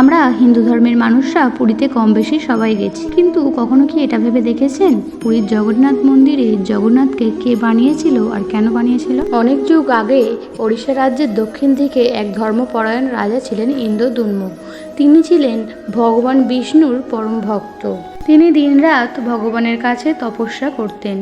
আমরা হিন্দু ধর্মের মানুষরা পুরীতে কম বেশি সবাই গেছি। কিন্তু কখনো কি এটা ভেবে দেখেছেন? পুরীর জগন্নাথ মন্দিরে জগন্নাথকে কে বানিয়েছিল আর কেন বানিয়েছিল? অনেক যুগ আগে ওড়িশা রাজ্যের দক্ষিণ দিকে এক ধর্মপরায়ণ রাজা ছিলেন ইন্দ্রদুম্ন তিনি ছিলেন ভগবান বিষ্ণুর পরম ভক্ত। তিনি দিনরাত ভগবানের কাছে তপস্যা করতেন।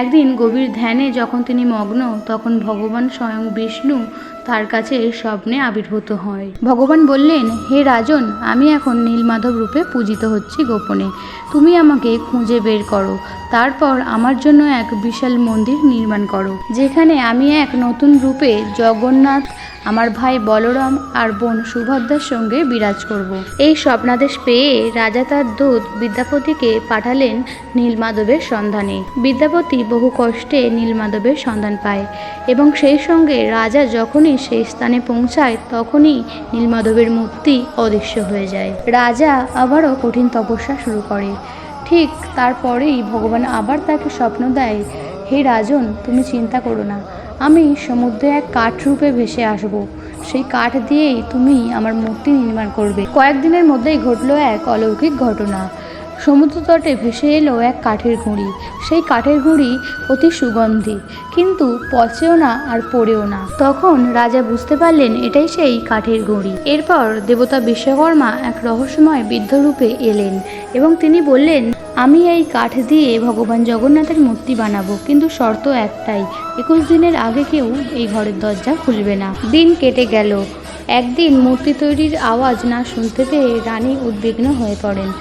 একদিন গভীর ধ্যানে যখন তিনি মগ্ন তখন ভগবান স্বয়ং বিষ্ণু তার কাছে স্বপ্নে আবির্ভূত হয়। ভগবান বললেন, হে রাজন, আমি এখন নীলমাধব রূপে পূজিত হচ্ছি গোপনে। তুমি আমাকে খুঁজে বের করো। তারপর আমার জন্য এক বিশাল মন্দির নির্মাণ করো, যেখানে আমি এক নতুন রূপে জগন্নাথ, আমার ভাই বলরাম আর বোন সুভদ্রার সঙ্গে বিরাজ করব। এই স্বপ্নাদেশ পেয়ে রাজা তার দূত বিদ্যাপতিকে পাঠালেন নীলমাধবের সন্ধানে। বিদ্যাপতি বহু কষ্টে নীলমাধবের সন্ধান পায় এবং সেই সঙ্গে রাজা যখনই সেই স্থানে পৌঁছায়, তখনই নীলমাধবের মূর্তি অদৃশ্য হয়ে যায়। রাজা আবারও কঠিন তপস্যা শুরু করে। ঠিক তারপরেই ভগবান আবার তাকে স্বপ্ন দেয়, হে রাজন, তুমি চিন্তা করো না। আমি সমুদ্রে এক কাঠ রূপে ভেসে আসব। সেই কাঠ দিয়েই তুমি আমার মূর্তি নির্মাণ করবে। কয়েকদিনের মধ্যেই ঘটলো এক অলৌকিক ঘটনা। সমুদ্র তটে ভেসে এলো এক কাঠের গুঁড়ি। সেই কাঠের গুঁড়ি অতি সুগন্ধি। কিন্তু পচেও না আর পড়েও না। তখন রাজা বুঝতে পারলেন এটাই সেই কাঠের গুঁড়ি। এরপর দেবতা বিশ্বকর্মা এক রহস্যময় বৃদ্ধ রূপে এলেন এবং তিনি বললেন, আমি এই কাঠ দিয়ে ভগবান জগন্নাথের মূর্তি বানাবো। কিন্তু শর্ত একটাই, একুশ দিনের আগে কেউ এই ঘরের দরজা খুলবে না। দিন কেটে গেল। একদিন মূর্তি তৈরির আওয়াজ না শুনতে পেয়ে রানী উদ্বিগ্ন হয়ে পড়েন।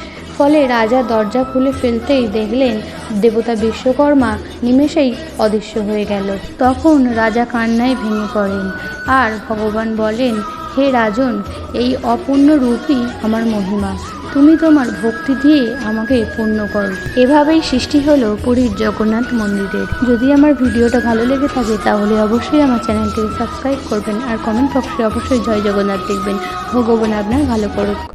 ফলে রাজা দরজা খুলে ফেলতেই দেখলেন দেবতা বিশ্বকর্মা নিমেষেই অদৃশ্য হয়ে গেল। তখন রাজা কান্নায় ভেঙে পড়েন। আর ভগবান বলেন, হে রাজন, এই অপূর্ণ রূপই আমার মহিমা। তুমি তোমার ভক্তি দিয়ে আমাকে পূর্ণ করো। এভাবেই সৃষ্টি হলো পুরীর জগন্নাথ মন্দিরের। যদি আমার ভিডিওটা ভালো লেগে থাকে, তাহলে অবশ্যই আমার চ্যানেলটিকে সাবস্ক্রাইব করবেন আর কমেন্ট বক্সে অবশ্যই জয় জগন্নাথ লিখবেন। ভগবান আপনার ভালো করুক।